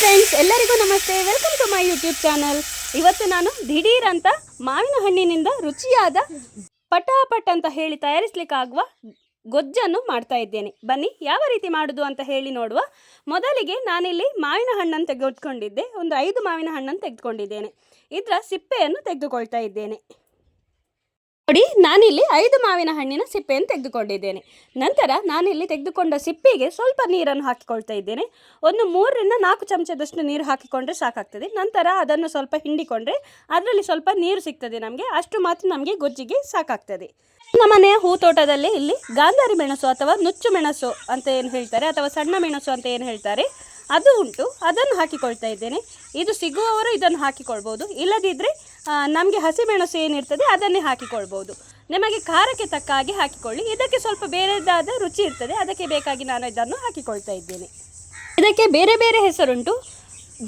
Friends ಎಲ್ಲರಿಗೂ ನಮಸ್ತೆ. Welcome to my YouTube channel ಇವತ್ತು ನಾನು ದಿಢೀರ್ ಅಂತ ಮಾವಿನ ಹಣ್ಣಿನಿಂದ ರುಚಿಯಾದ ಪಟಾಪಟ್ ಅಂತ ಹೇಳಿ ತಯಾರಿಸ್ಲಿಕ್ಕಾಗುವ ಗೊಜ್ಜನ್ನು ಮಾಡ್ತಾ ಇದ್ದೇನೆ. ಬನ್ನಿ, ಯಾವ ರೀತಿ ಮಾಡುದು ಅಂತ ಹೇಳಿ ನೋಡುವ. ಮೊದಲಿಗೆ ನಾನಿಲ್ಲಿ ಮಾವಿನ ಹಣ್ಣನ್ನು ತೆಗೆದುಕೊಂಡಿದ್ದೆ. ಒಂದು ಐದು ಮಾವಿನ ಹಣ್ಣನ್ನು ತೆಗೆದುಕೊಂಡಿದ್ದೇನೆ. ಇದರ ಸಿಪ್ಪೆಯನ್ನು ತೆಗೆದುಕೊಳ್ತಾ ಇದ್ದೇನೆ. ನೋಡಿ, ನಾನಿಲ್ಲಿ ಐದು ಮಾವಿನ ಹಣ್ಣಿನ ಸಿಪ್ಪೆಯನ್ನು ತೆಗೆದುಕೊಂಡಿದ್ದೇನೆ. ನಂತರ ನಾನಿಲ್ಲಿ ತೆಗೆದುಕೊಂಡ ಸಿಪ್ಪೆಗೆ ಸ್ವಲ್ಪ ನೀರನ್ನು ಹಾಕಿಕೊಳ್ತಾ ಇದ್ದೇನೆ. ಒಂದು ಮೂರರಿಂದ ನಾಲ್ಕು ಚಮಚದಷ್ಟು ನೀರು ಹಾಕಿಕೊಂಡ್ರೆ ಸಾಕಾಗ್ತದೆ. ನಂತರ ಅದನ್ನು ಸ್ವಲ್ಪ ಹಿಂಡಿಕೊಂಡ್ರೆ ಅದರಲ್ಲಿ ಸ್ವಲ್ಪ ನೀರು ಸಿಗ್ತದೆ ನಮಗೆ. ಅಷ್ಟು ಮಾತ್ರ ನಮಗೆ ಗೊಜ್ಜಿಗೆ ಸಾಕಾಗ್ತದೆ. ನಮ್ಮ ಮನೆಯ ಹೂತೋಟದಲ್ಲಿ ಇಲ್ಲಿ ಗಾಂಧಾರಿ ಮೆಣಸು ಅಥವಾ ನುಚ್ಚು ಮೆಣಸು ಅಂತ ಏನು ಹೇಳ್ತಾರೆ, ಅಥವಾ ಸಣ್ಣ ಮೆಣಸು ಅಂತ ಏನು ಹೇಳ್ತಾರೆ, ಅದು ಉಂಟು. ಅದನ್ನು ಹಾಕಿಕೊಳ್ತಾ ಇದ್ದೇನೆ. ಇದು ಸಿಗುವವರು ಇದನ್ನು ಹಾಕಿಕೊಳ್ಬೋದು. ಇಲ್ಲದಿದ್ದರೆ ನಮಗೆ ಹಸಿಮೆಣಸು ಏನಿರ್ತದೆ ಅದನ್ನೇ ಹಾಕಿಕೊಳ್ಬೋದು. ನಿಮಗೆ ಖಾರಕ್ಕೆ ತಕ್ಕ ಹಾಗೆ ಹಾಕಿಕೊಳ್ಳಿ. ಇದಕ್ಕೆ ಸ್ವಲ್ಪ ಬೇರೆದಾದ ರುಚಿ ಇರ್ತದೆ. ಅದಕ್ಕೆ ಬೇಕಾಗಿ ನಾನು ಇದನ್ನು ಹಾಕಿಕೊಳ್ತಾ ಇದ್ದೇನೆ. ಇದಕ್ಕೆ ಬೇರೆ ಬೇರೆ ಹೆಸರುಂಟು.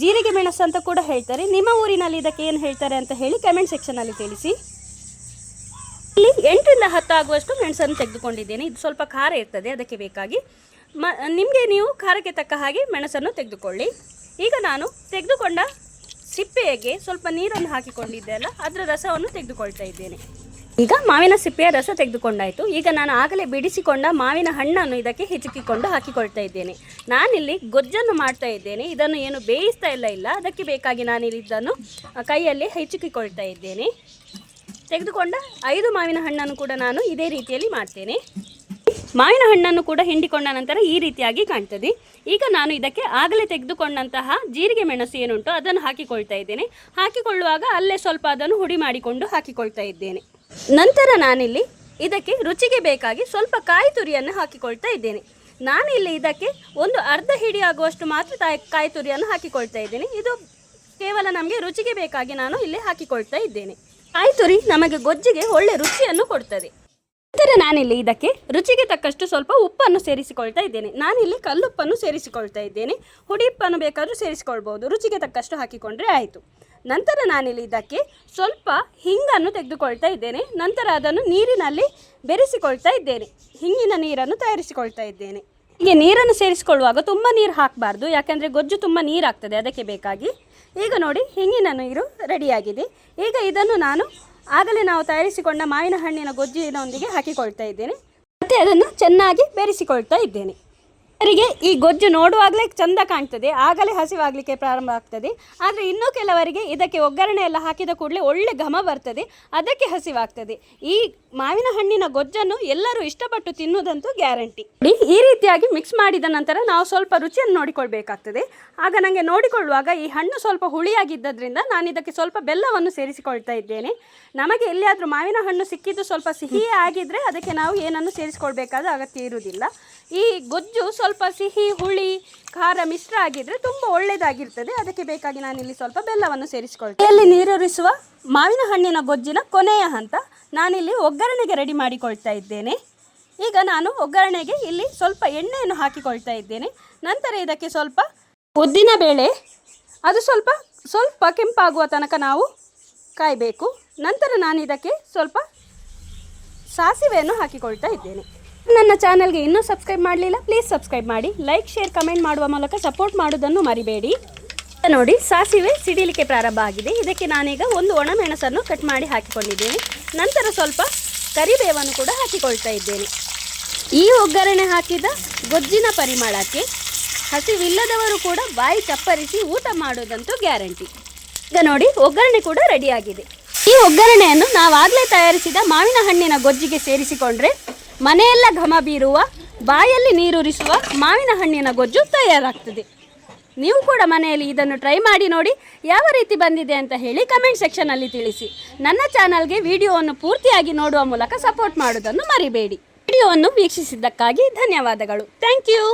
ಜೀರಿಗೆ ಮೆಣಸು ಅಂತ ಕೂಡ ಹೇಳ್ತಾರೆ. ನಿಮ್ಮ ಊರಿನಲ್ಲಿ ಇದಕ್ಕೆ ಏನು ಹೇಳ್ತಾರೆ ಅಂತ ಹೇಳಿ ಕಮೆಂಟ್ ಸೆಕ್ಷನಲ್ಲಿ ತಿಳಿಸಿ. ಇಲ್ಲಿ ಎಂಟರಿಂದ ಹತ್ತು ಆಗುವಷ್ಟು ಮೆಣಸನ್ನು ತೆಗೆದುಕೊಂಡಿದ್ದೇನೆ. ಇದು ಸ್ವಲ್ಪ ಖಾರ ಇರ್ತದೆ. ಅದಕ್ಕೆ ಬೇಕಾಗಿ ಮ, ನಿಮಗೆ ನೀವು ಖಾರಕ್ಕೆ ತಕ್ಕ ಹಾಗೆ ಮೆಣಸನ್ನು ತೆಗೆದುಕೊಳ್ಳಿ. ಈಗ ನಾನು ತೆಗೆದುಕೊಂಡ ಸಿಪ್ಪೆಗೆ ಸ್ವಲ್ಪ ನೀರನ್ನು ಹಾಕಿಕೊಂಡಿದ್ದೆ ಅಲ್ಲ, ಅದರ ರಸವನ್ನು ತೆಗೆದುಕೊಳ್ತಾ ಇದ್ದೇನೆ. ಈಗ ಮಾವಿನ ಸಿಪ್ಪೆಯ ರಸ ತೆಗೆದುಕೊಂಡಾಯಿತು. ಈಗ ನಾನು ಆಗಲೇ ಬಿಡಿಸಿಕೊಂಡ ಮಾವಿನ ಹಣ್ಣನ್ನು ಇದಕ್ಕೆ ಹಿಚುಕಿಕೊಂಡು ಹಾಕಿಕೊಳ್ತಾ ಇದ್ದೇನೆ. ನಾನಿಲ್ಲಿ ಗೊಜ್ಜನ್ನು ಮಾಡ್ತಾ ಇದ್ದೇನೆ. ಇದನ್ನು ಏನು ಬೇಯಿಸ್ತಾ ಇಲ್ಲ ಇಲ್ಲ. ಅದಕ್ಕೆ ಬೇಕಾಗಿ ನಾನಿಲ್ಲಿ ಇದನ್ನು ಕೈಯಲ್ಲಿ ಹೆಚ್ಚಿಕೊಳ್ತಾ ಇದ್ದೇನೆ. ತೆಗೆದುಕೊಂಡ ಐದು ಮಾವಿನ ಹಣ್ಣನ್ನು ಕೂಡ ನಾನು ಇದೇ ರೀತಿಯಲ್ಲಿ ಮಾಡ್ತೇನೆ. ಮಾವಿನ ಹಣ್ಣನ್ನು ಕೂಡ ಹಿಂಡಿಕೊಂಡ ನಂತರ ಈ ರೀತಿಯಾಗಿ ಕಾಣ್ತದೆ. ಈಗ ನಾನು ಇದಕ್ಕೆ ಆಗಲೇ ತೆಗೆದುಕೊಂಡಂತಹ ಜೀರಿಗೆ ಮೆಣಸು ಏನುಂಟು ಅದನ್ನು ಹಾಕಿಕೊಳ್ತಾ ಇದ್ದೇನೆ. ಹಾಕಿಕೊಳ್ಳುವಾಗ ಅಲ್ಲೇ ಸ್ವಲ್ಪ ಅದನ್ನು ಹುಡಿ ಮಾಡಿಕೊಂಡು ಹಾಕಿಕೊಳ್ತಾ ಇದ್ದೇನೆ. ನಂತರ ನಾನಿಲ್ಲಿ ಇದಕ್ಕೆ ರುಚಿಗೆ ಬೇಕಾಗಿ ಸ್ವಲ್ಪ ಕಾಯಿ ತುರಿಯನ್ನು ಹಾಕಿಕೊಳ್ತಾ ಇದ್ದೇನೆ. ನಾನಿಲ್ಲಿ ಇದಕ್ಕೆ ಒಂದು ಅರ್ಧ ಹಿಡಿ ಆಗುವಷ್ಟು ಮಾತ್ರ ತಾಯಿ ಕಾಯಿ ತುರಿಯನ್ನು ಹಾಕಿಕೊಳ್ತಾ ಇದ್ದೇನೆ. ಇದು ಕೇವಲ ನಮಗೆ ರುಚಿಗೆ ಬೇಕಾಗಿ ನಾನು ಇಲ್ಲಿ ಹಾಕಿಕೊಳ್ತಾ ಇದ್ದೇನೆ. ಕಾಯಿ ತುರಿ ನಮಗೆ ಗೊಜ್ಜಿಗೆ ಒಳ್ಳೆ ರುಚಿಯನ್ನು ಕೊಡ್ತದೆ. ನಂತರ ನಾನಿಲ್ಲಿ ಇದಕ್ಕೆ ರುಚಿಗೆ ತಕ್ಕಷ್ಟು ಸ್ವಲ್ಪ ಉಪ್ಪನ್ನು ಸೇರಿಸಿಕೊಳ್ತಾ ಇದ್ದೇನೆ. ನಾನಿಲ್ಲಿ ಕಲ್ಲುಪ್ಪನ್ನು ಸೇರಿಸಿಕೊಳ್ತಾ ಇದ್ದೇನೆ. ಹುಡಿ ಉಪ್ಪನ್ನು ಬೇಕಾದರೂ ಸೇರಿಸಿಕೊಳ್ಬೋದು. ರುಚಿಗೆ ತಕ್ಕಷ್ಟು ಹಾಕಿಕೊಂಡ್ರೆ ಆಯಿತು. ನಂತರ ನಾನಿಲ್ಲಿ ಇದಕ್ಕೆ ಸ್ವಲ್ಪ ಹಿಂಗನ್ನು ತೆಗೆದುಕೊಳ್ತಾ ಇದ್ದೇನೆ. ನಂತರ ಅದನ್ನು ನೀರಿನಲ್ಲಿ ಬೆರೆಸಿಕೊಳ್ತಾ ಇದ್ದೇನೆ. ಹಿಂಗಿನ ನೀರನ್ನು ತಯಾರಿಸಿಕೊಳ್ತಾ ಇದ್ದೇನೆ. ಹೀಗೆ ನೀರನ್ನು ಸೇರಿಸಿಕೊಳ್ಳುವಾಗ ತುಂಬ ನೀರು ಹಾಕಬಾರ್ದು. ಯಾಕೆಂದರೆ ಗೊಜ್ಜು ತುಂಬ ನೀರಾಗ್ತದೆ, ಅದಕ್ಕೆ ಬೇಕಾಗಿ. ಈಗ ನೋಡಿ, ಹಿಂಗಿನ ನೀರು ರೆಡಿಯಾಗಿದೆ. ಈಗ ಇದನ್ನು ನಾನು ಆಗಲೇ ನಾವು ತಯಾರಿಸಿಕೊಂಡ ಮಾವಿನ ಹಣ್ಣಿನ ಗೊಜ್ಜಿನೊಂದಿಗೆ ಹಾಕಿಕೊಳ್ತಾ ಇದ್ದೇನೆ. ಮತ್ತು ಅದನ್ನು ಚೆನ್ನಾಗಿ ಬೆರೆಸಿಕೊಳ್ತಾ ಇದ್ದೇನೆ. ಅವರಿಗೆ ಈ ಗೊಜ್ಜು ನೋಡುವಾಗಲೇ ಚಂದ ಕಾಣ್ತದೆ. ಆಗಲೇ ಹಸಿವಾಗಲಿಕ್ಕೆ ಪ್ರಾರಂಭ ಆಗ್ತದೆ. ಆದರೆ ಇನ್ನೂ ಕೆಲವರಿಗೆ ಇದಕ್ಕೆ ಒಗ್ಗರಣೆ ಎಲ್ಲ ಹಾಕಿದ ಕೂಡಲೇ ಒಳ್ಳೆ ಘಮ ಬರ್ತದೆ. ಅದಕ್ಕೆ ಹಸಿವಾಗ್ತದೆ. ಈ ಮಾವಿನ ಹಣ್ಣಿನ ಗೊಜ್ಜನ್ನು ಎಲ್ಲರೂ ಇಷ್ಟಪಟ್ಟು ತಿನ್ನುವುದಂತೂ ಗ್ಯಾರಂಟಿ. ಈ ರೀತಿಯಾಗಿ ಮಿಕ್ಸ್ ಮಾಡಿದ ನಂತರ ನಾವು ಸ್ವಲ್ಪ ರುಚಿಯನ್ನು ನೋಡಿಕೊಳ್ಬೇಕಾಗ್ತದೆ. ಆಗ ನನಗೆ ನೋಡಿಕೊಳ್ಳುವಾಗ ಈ ಹಣ್ಣು ಸ್ವಲ್ಪ ಹುಳಿಯಾಗಿದ್ದರಿಂದ ನಾನು ಇದಕ್ಕೆ ಸ್ವಲ್ಪ ಬೆಲ್ಲವನ್ನು ಸೇರಿಸಿಕೊಳ್ತಾ ಇದ್ದೇನೆ. ನಮಗೆ ಎಲ್ಲಿಯಾದರೂ ಮಾವಿನ ಹಣ್ಣು ಸಿಕ್ಕಿದ್ದು ಸ್ವಲ್ಪ ಸಿಹಿಯೇ ಆಗಿದ್ದರೆ ಅದಕ್ಕೆ ನಾವು ಏನನ್ನು ಸೇರಿಸಿಕೊಳ್ಬೇಕಾದ ಅಗತ್ಯ ಇರುವುದಿಲ್ಲ. ಈ ಗೊಜ್ಜು ಸ್ವಲ್ಪ ಸಿಹಿ, ಹುಳಿ, ಖಾರ ಮಿಶ್ರ ಆಗಿದ್ರೆ ತುಂಬ ಒಳ್ಳೆಯದಾಗಿರ್ತದೆ ಅದಕ್ಕೆ ಬೇಕಾಗಿ ನಾನಿಲ್ಲಿ ಸ್ವಲ್ಪ ಬೆಲ್ಲವನ್ನು ಸೇರಿಸಿಕೊಳ್ತೇನೆ. ಇಲ್ಲಿ ನೀರೂರಿಸುವ ಮಾವಿನ ಹಣ್ಣಿನ ಗೊಜ್ಜಿನ ಕೊನೆಯ ಹಂತ ನಾನಿಲ್ಲಿ ಒಗ್ಗರಣೆಗೆ ರೆಡಿ ಮಾಡಿಕೊಳ್ತಾ ಇದ್ದೇನೆ. ಈಗ ನಾನು ಒಗ್ಗರಣೆಗೆ ಇಲ್ಲಿ ಸ್ವಲ್ಪ ಎಣ್ಣೆಯನ್ನು ಹಾಕಿಕೊಳ್ತಾ ಇದ್ದೇನೆ. ನಂತರ ಇದಕ್ಕೆ ಸ್ವಲ್ಪ ಉದ್ದಿನ ಬೇಳೆ, ಅದು ಸ್ವಲ್ಪ ಸ್ವಲ್ಪ ಕೆಂಪಾಗುವ ತನಕ ನಾವು ಕಾಯಬೇಕು. ನಂತರ ನಾನು ಇದಕ್ಕೆ ಸ್ವಲ್ಪ ಸಾಸಿವೆಯನ್ನು ಹಾಕಿಕೊಳ್ತಾ ಇದ್ದೇನೆ. ನನ್ನ ಚಾನಲ್ಗೆ ಇನ್ನೂ ಸಬ್ಸ್ಕ್ರೈಬ್ ಮಾಡಲಿಲ್ಲ ಪ್ಲೀಸ್ ಸಬ್ಸ್ಕ್ರೈಬ್ ಮಾಡಿ. ಲೈಕ್ ಶೇರ್ ಕಮೆಂಟ್ ಮಾಡುವ ಮೂಲಕ ಸಪೋರ್ಟ್ ಮಾಡೋದನ್ನು ಮರಿಬೇಡಿ. ನೋಡಿ, ಸಾಸಿವೆ ಸಿಡಿಲಿಕ್ಕೆ ಪ್ರಾರಂಭ ಆಗಿದೆ. ಇದಕ್ಕೆ ನಾನೀಗ ಒಂದು ಒಣಮೆಣಸನ್ನು ಕಟ್ ಮಾಡಿ ಹಾಕಿಕೊಂಡಿದ್ದೇನೆ. ನಂತರ ಸ್ವಲ್ಪ ಕರಿಬೇವನ್ನು ಕೂಡ ಹಾಕಿಕೊಳ್ತಾ ಇದ್ದೇನೆ. ಈ ಒಗ್ಗರಣೆ ಹಾಕಿದ ಗೊಜ್ಜಿನ ಪರಿಮಳಕ್ಕೆ ಹಸಿವಿಲ್ಲದವರು ಕೂಡ ಬಾಯಿ ಚಪ್ಪರಿಸಿ ಊಟ ಮಾಡೋದಂತೂ ಗ್ಯಾರಂಟಿ. ಈಗ ನೋಡಿ, ಒಗ್ಗರಣೆ ಕೂಡ ರೆಡಿಯಾಗಿದೆ. ಈ ಒಗ್ಗರಣೆಯನ್ನು ನಾವಾಗಲೇ ತಯಾರಿಸಿದ ಮಾವಿನ ಹಣ್ಣಿನ ಗೊಜ್ಜಿಗೆ ಸೇರಿಸಿಕೊಂಡ್ರೆ ಮನೆಯೆಲ್ಲ ಘಮ ಬೀರುವ, ಬಾಯಲ್ಲಿ ನೀರುರಿಸುವ ಮಾವಿನ ಹಣ್ಣಿನ ಗೊಜ್ಜು ತಯಾರಾಗ್ತದೆ. ನೀವು ಕೂಡ ಮನೆಯಲ್ಲಿ ಇದನ್ನು ಟ್ರೈ ಮಾಡಿ ನೋಡಿ ಯಾವ ರೀತಿ ಬಂದಿದೆ ಅಂತ ಹೇಳಿ ಕಮೆಂಟ್ ಸೆಕ್ಷನಲ್ಲಿ ತಿಳಿಸಿ. ನನ್ನ ಚಾನಲ್ಗೆ ವಿಡಿಯೋವನ್ನು ಪೂರ್ತಿಯಾಗಿ ನೋಡುವ ಮೂಲಕ ಸಪೋರ್ಟ್ ಮಾಡುವುದನ್ನು ಮರಿಬೇಡಿ. ವಿಡಿಯೋವನ್ನು ವೀಕ್ಷಿಸಿದ್ದಕ್ಕಾಗಿ ಧನ್ಯವಾದಗಳು. Thank you